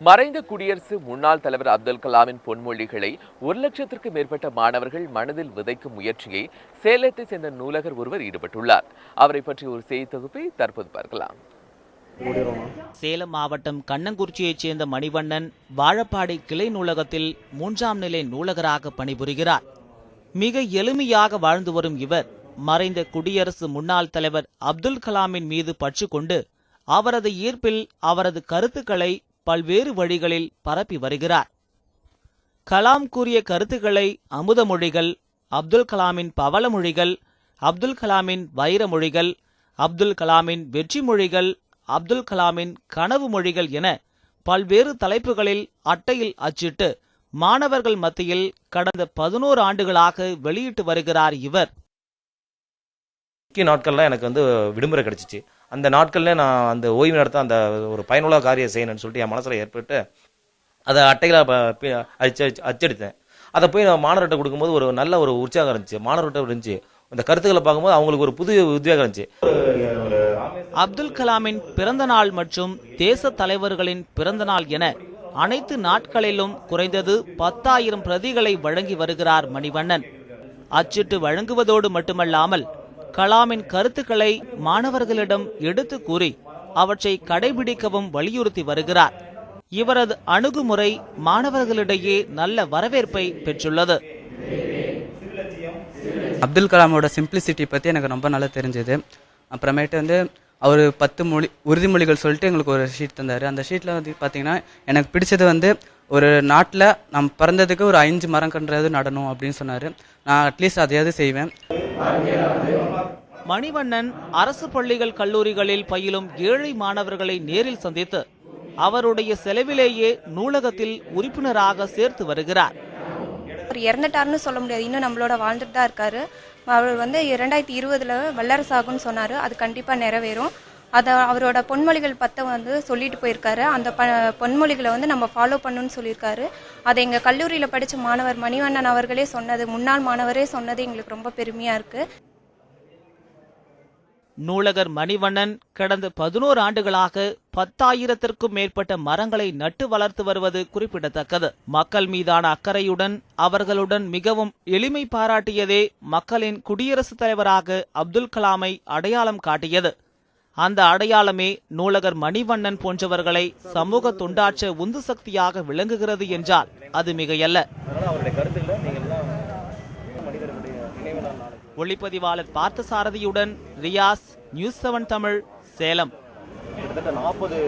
மறைந்த குடியரசு முன்னாள் தலைவர் அப்துல் கலாமின் பொன்மொழிகளை ஒரு லட்சத்திற்கு மேற்பட்ட மாணவர்கள் மனதில் விதைக்கும் முயற்சியை சேலத்தை சேர்ந்த நூலகர் ஒருவர் ஈடுபட்டுள்ளார். அவரை பற்றி ஒரு செய்தி தொகுப்பை தற்போது பார்க்கலாம். சேலம் மாவட்டம் கண்ணங்குறிச்சியைச் சேர்ந்த மணிவண்ணன் வாழப்பாடி கிளை நூலகத்தில் மூன்றாம் நிலை நூலகராக பணிபுரிகிறார். மிக எளிமையாக வாழ்ந்து வரும் இவர் மறைந்த குடியரசு முன்னாள் தலைவர் அப்துல் கலாமின் மீது பற்று கொண்டு அவரது ஈர்ப்பில் அவரது கருத்துக்களை பல்வேறு வழிகளில் பரப்பி வருகிறார். கலாம் கூறிய கருத்துக்களை அமுத மொழிகள் அப்துல் கலாமின் பவள மொழிகள் அப்துல் கலாமின் வைர மொழிகள் அப்துல் கலாமின் வெற்றி மொழிகள் அப்துல் கலாமின் கனவு மொழிகள் என பல்வேறு தலைப்புகளில் அட்டையில் அச்சிட்டு மாணவர்கள் மத்தியில் கடந்த பதினோரு ஆண்டுகளாக வெளியிட்டு வருகிறார் இவர். முக்கிய நாட்கள்ல எனக்கு வந்து விடுமுறை கிடைச்சிச்சு. அந்த நாட்களில் நான் அந்த ஓய்வு நேரத்தை அந்த ஒரு பயனுள்ள காரியம் செய்யணும்னு சொல்லிட்டு என் மனசில் ஏற்பட்டு அதை அட்டைகளை அடிச்சு அச்சடித்தேன். அதை போய் நான் மாணவர்கிட்ட கொடுக்கும்போது ஒரு நல்ல ஒரு உற்சாகம் இருந்துச்சு. மாணவர்கிட்ட இருந்துச்சு. அந்த கருத்துக்களை பார்க்கும்போது அவங்களுக்கு ஒரு புது உத்வேகம் இருந்துச்சு. அப்துல் கலாமின் பிறந்த நாள் மற்றும் தேச தலைவர்களின் பிறந்த நாள் என அனைத்து நாட்களிலும் குறைந்தது பத்தாயிரம் பிரதிகளை வழங்கி வருகிறார் மணிவண்ணன். அச்சிட்டு வழங்குவதோடு மட்டுமல்லாமல் கலாமின் கருத்துக்களை மாணவர்களிடம் எடுத்து கூறி அவற்றை கடைபிடிக்கவும் வலியுறுத்தி வருகிறார். இவரது அணுகுமுறை மாணவர்களிடையே நல்ல வரவேற்பை பெற்றுள்ளது. அப்துல் கலாமோட சிம்பிளிசிட்டி பற்றி எனக்கு ரொம்ப நல்லா தெரிஞ்சது. அப்புறமேட்டு வந்து அவர் பத்து மொழி உறுதிமொழிகள் சொல்லிட்டு எங்களுக்கு ஒரு ஷீட் தந்தார். அந்த ஷீட்டில் வந்து பார்த்தீங்கன்னா எனக்கு பிடிச்சது வந்து ஒரு நாட்டில் நம்ம பிறந்ததுக்கு ஒரு அஞ்சு மரம் கன்றாவது நடணும் அப்படின்னு சொன்னார். நான் அட்லீஸ்ட் அதையாவது செய்வேன். மணிவண்ணன் அரசு பள்ளிகள் கல்லூரிகளில் பயிலும் ஏழை மாணவர்களை நேரில் சந்தித்து அவருடைய செலவிலேயே நூலகத்தில் உறுப்பினராக சேர்த்து வருகிறார். அவர் இறந்துட்டார்னு சொல்ல முடியாது. இன்னும் நம்மளோட வாழ்ந்துட்டு தான் இருக்காரு. அவர் வந்து இரண்டாயிரத்தி இருபதுல வல்லரசாகும்னு சொன்னாரு. அது கண்டிப்பா நிறைவேறும். அதை அவரோட பொன்மொழிகள் பற்ற வந்து சொல்லிட்டு போயிருக்காரு. அந்த ப பொன்மொழிகளை வந்து நம்ம ஃபாலோ பண்ணணும்னு சொல்லியிருக்காரு. அதை எங்கள் கல்லூரியில் படித்த மாணவர் மணிவண்ணன் அவர்களே சொன்னது முன்னாள் மாணவரே சொன்னது எங்களுக்கு ரொம்ப பெருமையாக இருக்குது நூலகர் மணிவண்ணன் கடந்த பதினோரு ஆண்டுகளாக பத்தாயிரத்திற்கும் மேற்பட்ட மரங்களை நட்டு வளர்த்து வருவது குறிப்பிடத்தக்கது. மக்கள் மீதான அக்கறையுடன் அவர்களுடன் மிகவும் எளிமை பாராட்டியதே மக்களின் குடியரசுத் தலைவராக அப்துல் கலாமை அடையாளம் காட்டியது. அந்த அடையாளமே நூலகர் மணிவண்ணன் போன்றவர்களை சமூக தொண்டாற்ற உந்து சக்தியாக விளங்குகிறது என்றால் அது மிகையல்ல. ஒளிப்பதிவாளர் பார்த்தசாரதியுடன் ரியாஸ் நியூஸ் செவன் தமிழ் சேலம். நாற்பது